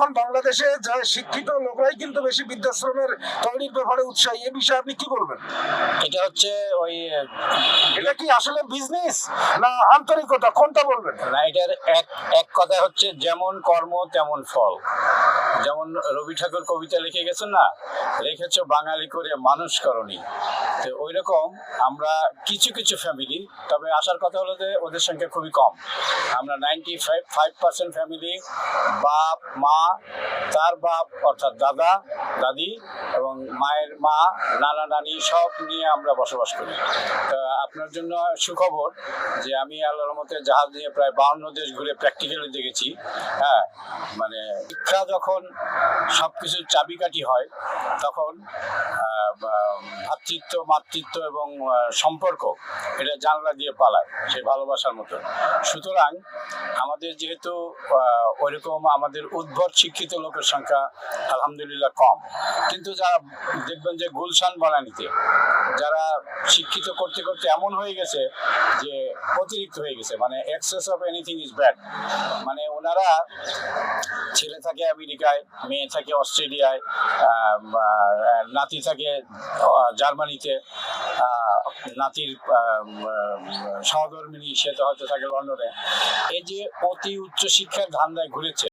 এখন বাংলাদেশে যা শিক্ষিত লোকরাই কিন্তু বেশি বৃদ্ধাশ্রমের তৈরির ব্যাপারে উৎসাহী। এ বিষয়ে আপনি কি বলবেন? এটা হচ্ছে ওই এটা কি আসলে বিজনেস না আন্তরিকতা? কোনটা বলবেন? না এটার এক এক কথা হচ্ছে যেমন কর্ম তেমন ফল। যেমন রবি ঠাকুর কবিতা লিখে গেছেন না? রেখেছ বাঙালি করে মানুষ করনি। তো ওই রকম আমরা কিছু কিছু ফ্যামিলি তবে আসার কথা হলো যে ওদের সংখ্যা খুবই কম। আমরা ninety five five percent family বাপ মা তার বাপ অর্থাৎ দাদা, দাদি এবং মায়ের মা, নানা নানি সব নিয়ে আমরা বসবাস করি। তা আপনার জন্য সুখবর যে আমি আল্লাহর মতে জাহাজ নিয়ে প্রায় বাউন্ন দেশ ঘুরে প্র্যাকটিক্যালি দেখেছি। হ্যাঁ মানে শিক্ষা যখন সব কিছুর চাবিকাঠি হয়, তখন ভ্রাতৃত্ব, মাতৃত্ব এবং সম্পর্ক, এটা জানলা দিয়ে পালায় সেই ভালোবাসার মতো। সুতরাং আমাদের যেহেতু ওইরকম আমাদের উদ্ভট শিক্ষিত লোকের সংখ্যা আলহামদুলিল্লাহ কম। কিন্তু যারা দেখবেন যে গুলশান বানানিতে যারা শিক্ষিত করতে করতে এমন হয়ে গেছে যে অতিরিক্ত হয়ে গেছে মানে excess of anything is bad মানে ওনারা ছেলে থাকে আমেরিকায়, মেয়ে থাকে অস্ট্রেলিয়ায় নাতি থাকে জার্মানিতে নাতির সহধর্মিনী, সে তো হয়তো থাকে লন্ডনে। এই যে অতি উচ্চ শিক্ষার ধান্দায় ঘুরেছে